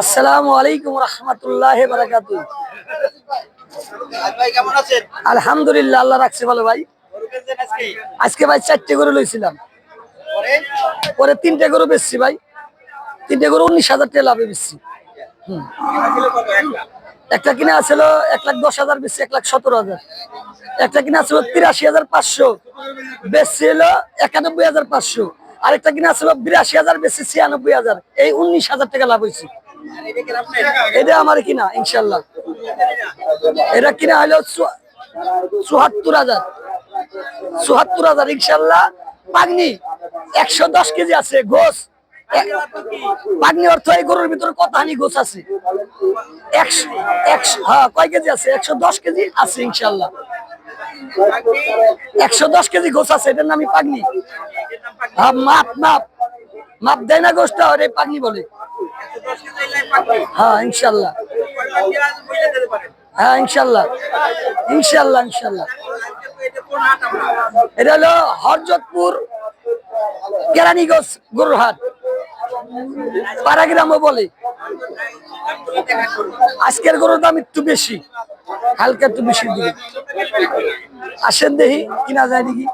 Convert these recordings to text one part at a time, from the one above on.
আসসালামু আলাইকুম রহমতুল্লাহ বারাকাতু আলহামদুলিল্লাহ, আল্লাহ রাখছে ভালো ভাই। আজকে ভাই চারটে গরু লইছিলাম। পরে তিনটে গরু বেচছি ভাই। তিনটে গরু উনিশ হাজার টাকা লাভে বেচছি। একটা কিনে আছিল এক লাখ দশ হাজার বেশি এক লাখ সতেরো হাজার। একটা কিনে আছিল তিরাশি হাজার পাঁচশো বেশি হলো একানব্বই হাজার পাঁচশো। আরেকটা কিনা আছিল বিরাশি হাজার, বেশি ছিয়ানব্বই হাজার। এই উনিশ হাজার টাকা লাভ হয়েছে। এটা আমার কিনা, ইনশাল্লাহ। এটা কিনা হলো চু- চুয়াত্তর হাজার। চুয়াত্তর হাজার, ইনশাল্লাহ। পাগনি, একশো দশ কেজি আছে, গোস। পাগনি অর্থ এই গরুর ভিতরে কত হানি গোস আছে? একশো একশো হ্যাঁ কয় কেজি আছে? একশো দশ কেজি আছে, ইনশাল্লাহ। একশো দশ কেজি গোস আছে, এটার নামই পাগনি। মাপ মাপ। মাপ দেয় না পাগনি বলে। হ্যাঁ ইনশাল্লাহ। হ্যাঁ ইনশাল্লাহ। ইনশাল্লাহ ইনশাল্লাহ। এটা হলো হরজতপুর কেরানীগঞ্জ পাড়াগ্রামও বলে। আজকের গরুর দাম একটু বেশি, হালকা একটু বেশি দিবে। আসেন দেখি, কিনা যায় নাকি?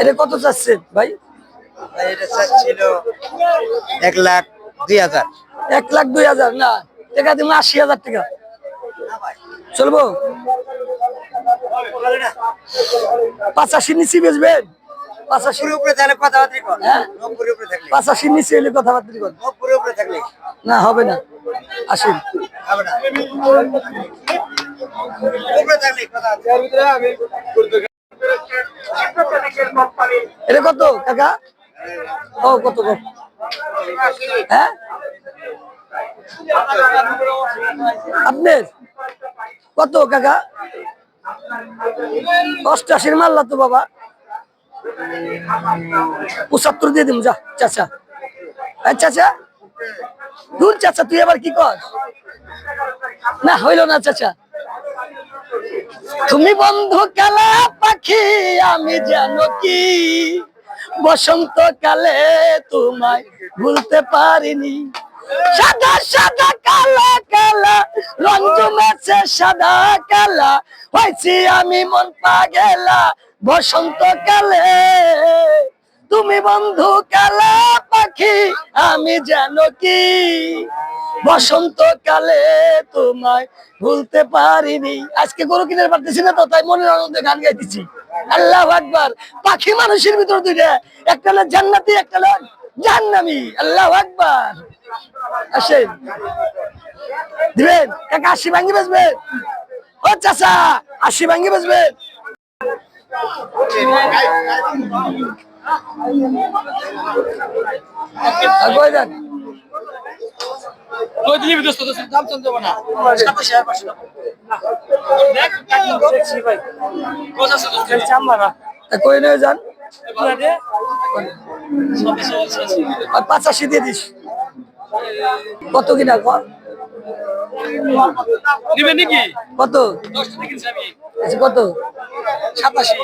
এটা কত চাচ্ছেন ভাই? এটা এক লাখ দুই হাজার। এক লাখ দুই হাজার না। টাকা দিব আশি হাজার টাকা। চলবো? পাঁচাশি নিচে বেচবেন? পাঁচাশি নব্বুরের উপরে কথাবার্তা কর। হ্যাঁ? নিচে হলে কথাবার্তা কর। উপরে থাকলে। না হবে না। আসেন হবে না। এটা কত, কাকা? ও, কত হ্যাঁ? আপনার? কত, কাকা? অষ্টাশির মাল্লা তো বাবা। পঁচাত্তর দিয়ে দিম, যা, চাচা। হ্যাঁ চাচা? দূর, চাচা, তুই আবার কি কর না, হইল না, চাচা। তুমি বন্ধু কালা পাখি, আমি জানো কি? বসন্ত কালে তোমায় ভুলতে পারিনি। সাদা সাদা, কালা কালা রং জমেছে সাদা, কালা, হয়েছি আমি মন পাগেলা। বসন্ত কালে তুমি বন্ধু কালা পাখি, আমি জানো কি? বসন্ত কালে তোমায় ভুলতে পারিনি। আজকে গরু কিনে পারতেছি না তো, তাই মনের আনন্দে গান গাইতেছি। আল্লাহ আকবার। পাখি মানুষের ভিতর দুইটা, একটা হলো জান্নাতি, একটা হলো জাহান্নামী। আল্লাহ আকবার। আসেন। দিবেন? কাকা, আশি ভাঙ্গি বেচবেন? ও চাচা, আশি ভাঙ্গি বেচবেন? যান? আর পাঁচাশি। দিয়ে দিস। কত কিনা কর? নিবেন নাকি? কত? আচ্ছা, কত? সাতাশি।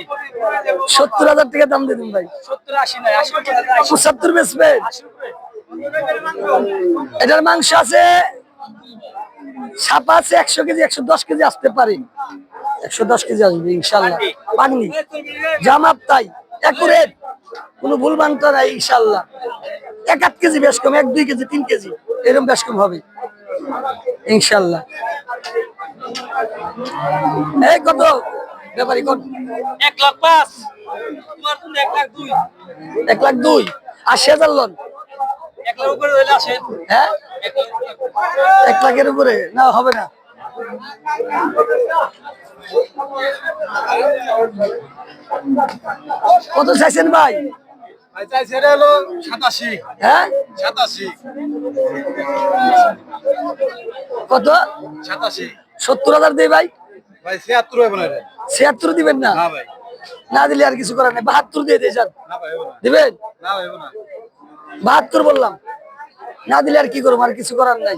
সত্তর হাজার টাকা দাম দিয়ে দিন ভাই। সত্তর আশি নয় আশি উপরে আছে, আশি। পঁচাত্তর বেচবেন এটার মাংস আছে ছাপা আছে একশো কেজি একশো দশ কেজি আসতে পারে। একশো দশ কেজি আসবে ইনশাল্লাহ। পাগনি জামাপ তাই একুরেট। কোনো ভুল মানটা নাই ইনশাল্লাহ। এক আধ কেজি বেশ কম এক দুই কেজি তিন কেজি এরকম বেশ কম হবে। ইনশাল্লাহ এই কত? ব্যাপারি কত? এক লাখ পাঁচ। তোমার তুমি এক লাখ দুই? এক লাখ দুই। আশি হাজার লোন? এক লাখ উপরে হইলে আসেন হ্যাঁ? এক লাখের উপরে। না হবে না। কত চাইছেন ভাই? ভাই চাইছে হলো সাতাশি। হ্যাঁ? সাতাশি। কত? সত্তর হাজার দেই ভাই? ছিয়াত্তর দিবেন না? না দিলে আর কিছু করার নেই। বাহাত্তর দিয়ে দিয়ে না দিবেন? বাহাত্তর বললাম। না দিলে আর কি করব? আর কিছু করার নাই।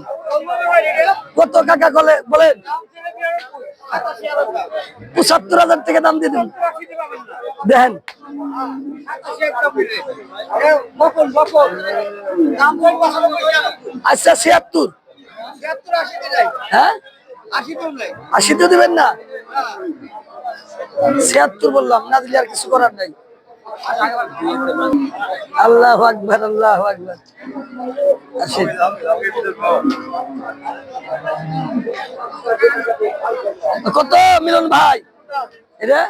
কত কাকা বলে বলেন। পঁচাত্তর হাজার থেকে দাম দিয়ে দিন। দেখেন আচ্ছা ছিয়াত্তর। হ্যাঁ? আশি তো দিবেন না? ছিয়াত্তর বললাম, না দিলে আর কিছু করার নাই। আল্লাহ আকবর আল্লাহ আকবর। কত মিলন ভাই? এটা?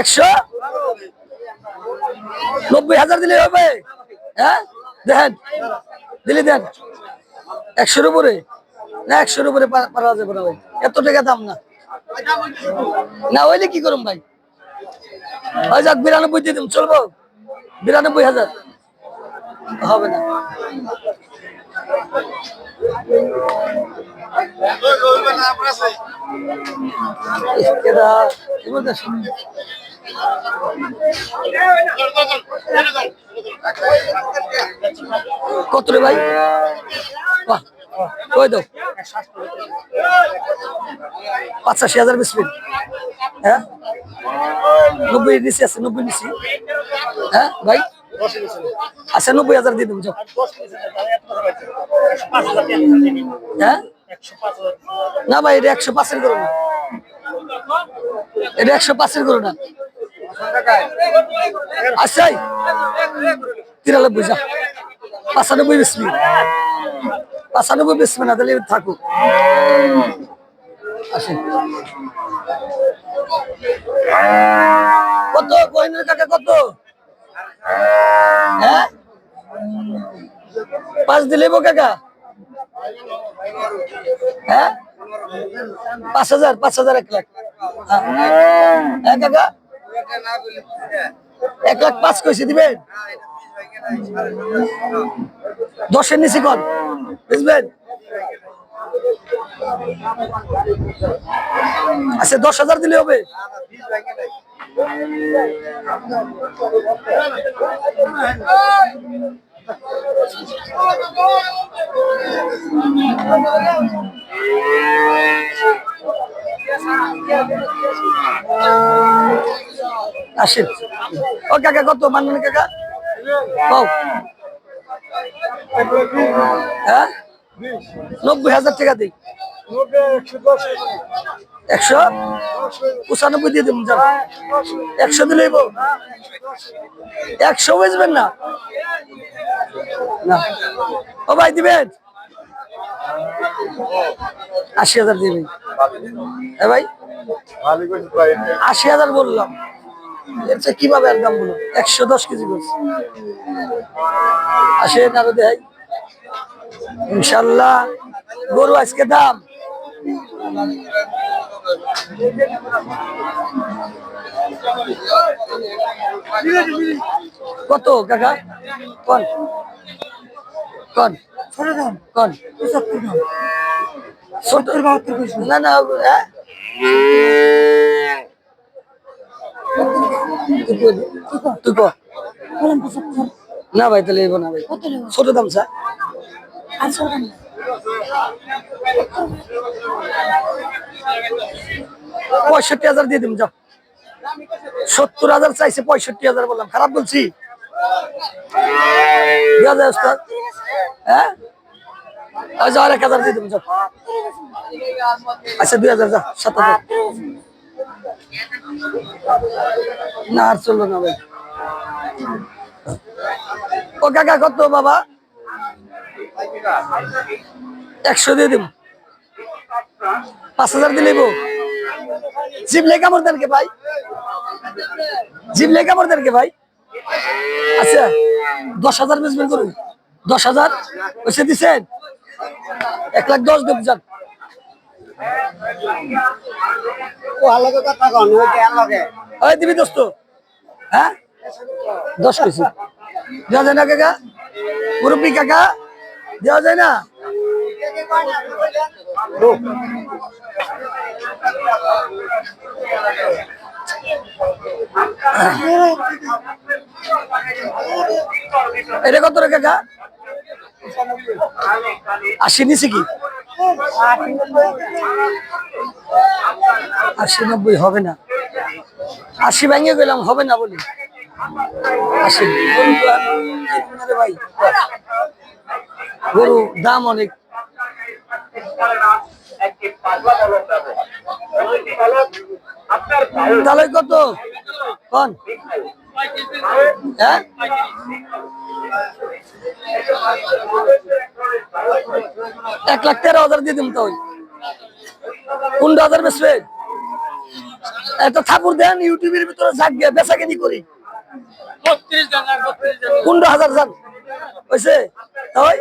একশো? নব্বই হাজার দিলে হবে। হ্যাঁ? দেখেন, দিলি দেন। একশোর উপরে। না, একশোর উপরে পারা যাবে এত টাকা দাম না। না হইলে কি করুন ভাই? ওই যাক, বিরানব্বই দিয়ে দিন চলবো? বিরানব্বই হাজার। হবে না। কেদা কি বলতেছ? কত রে ভাই? বাহ, কই দাও পঁচাশি হাজার বিসমিল হ্যাঁ? নব্বই নিচে আছে নব্বই নিচে। হ্যাঁ ভাই? আচ্ছা নব্বই হাজার দিয়ে দেবো হ্যাঁ? না ভাই, এটা একশো পাঁচের করো না। এটা একশো পাঁচের করো না। আচ্ছা তিরানব্বই যা পাঁচানব্বই বিসমি পাঁচানব্বই বিসমি না, তাহলে থাকুক আসেন কত? কোহিনুর কাকা কত? হ্যাঁ? পাঁচ দিলে কাকা? হ্যাঁ? পাঁচ হাজার পাঁচ হাজার এক লাখ। হ্যাঁ। হ্যাঁ কাকা? এক লাখ পাঁচ কইছে, দিবেন? দশের নিচে কর। বুঝবেন? আচ্ছা দশ হাজার দিলে হবে। আসেন। ও কাকা কত? মানবেন কাকা? হ্যাঁ? নব্বই হাজার টাকা দিই। একশো পঁচানব্বই দিয়ে দেবো যান একশো দিলেই বউ একশো বুঝবেন না। না। ও ভাই দিবেন? আশি হাজার দিবেন হ্যাঁ ভাই? আশি হাজার বললাম। চেয়ে কীভাবে আর দাম বলো একশো দশ কেজি করছে আসেন আরও দেয় ইনশাল্লাহ। গরু আজকে দাম? কত কাকা? কন? কন? কন? সত্তর? বাহাত্তর না না হ্যাঁ? তুই ক? না ভাই তাহলে না ভাই। ছোট দাম স্যার। পঁয়ষট্টি হাজার দিয়ে দিন যাও। সত্তর হাজার চাইছে, পঁয়ষট্টি হাজার বললাম। খারাপ বলছি? হ্যাঁ? আচ্ছা এক আচ্ছা দুই সাত কাকা বাবা? একশো দিয়ে দিব পাঁচ হাজার দিলে জিবলে কামড় দেন কে ভাই। জিবলে কামড় দেন কে ভাই। আচ্ছা দশ হাজার বেচবেন করুন। দশ হাজার ওইসে দিছেন? এক লাখ দশ দেব যান। ওই দিবি দোস্ত। হ্যাঁ? দশ কেজি। দেওয়া যায় না কাকা? মুরব্বী কাকা? দেওয়া যায় না? এটা কত রে কাকা? আশি নিছি কি? আশি নব্বই হবে না। আশি ভেঙে গেলাম, হবে না বলি। আশি। ভাই গরু দাম অনেক। তাহলে কত? কন? হ্যাঁ? এক লাখ তেরো হাজার দিয়ে দিম তো পনেরো হাজার বেচবে। একটা ঠাকুর দেন, ইউটিউবের ভিতরে যাক গিয়ে বেচা কিনি করি। বত্রিশ জন আর পনেরো হাজার যান হয়েছে ওই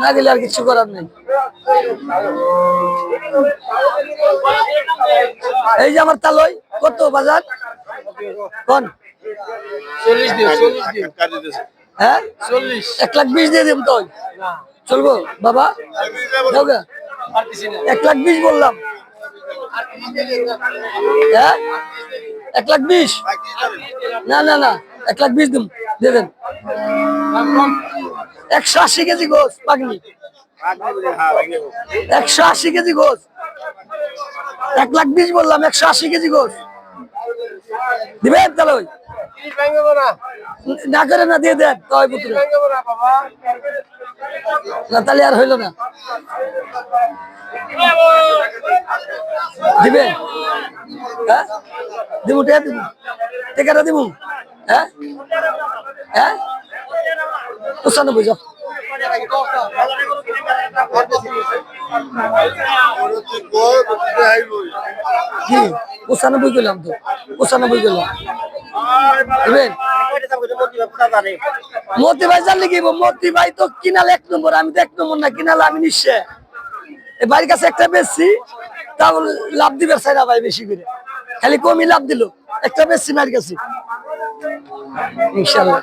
না গেলে আর কিছু করার নেই। এই যে আমার তালই কত বাজার? কোন? হ্যাঁ? এক লাখ বিশ দিয়ে দিম তো চলবো? বাবা? এক লাখ বিশ বললাম। হ্যাঁ? এক লাখ বিশ? না না না, এক লাখ বিশ দিম দেবেন একশো আশি কেজি গোস, পাগলি। একশো আশি কেজি গোস। এক লাখ বিশ বললাম, একশো আশি কেজি গোস। দিবেন তাহলে ওই? না। করে না দিয়ে দেন। তয় পুত্র না তাহলে আর হইল না। দিবেন? হ্যাঁ? দিবু টিয়া দিবু টেকাটা দিবু হ্যাঁ? হ্যাঁ? পঁচানব্বই যাও। কি পঁচানব্বই করলাম তো, পঁচানব্বই করলাম মতি ভাই জানলে কি মতি ভাই তো কিনাল এক নম্বর, আমি তো এক নম্বর না, কিনাল আমি নিশ্চয়। বাড়ির কাছে একটা বেশি তাও লাভ দিবে সাইরা ভাই বেশি করে। খালি কমই লাভ দিল, একটা বেশি মার কাছে। ইনশাল্লাহ।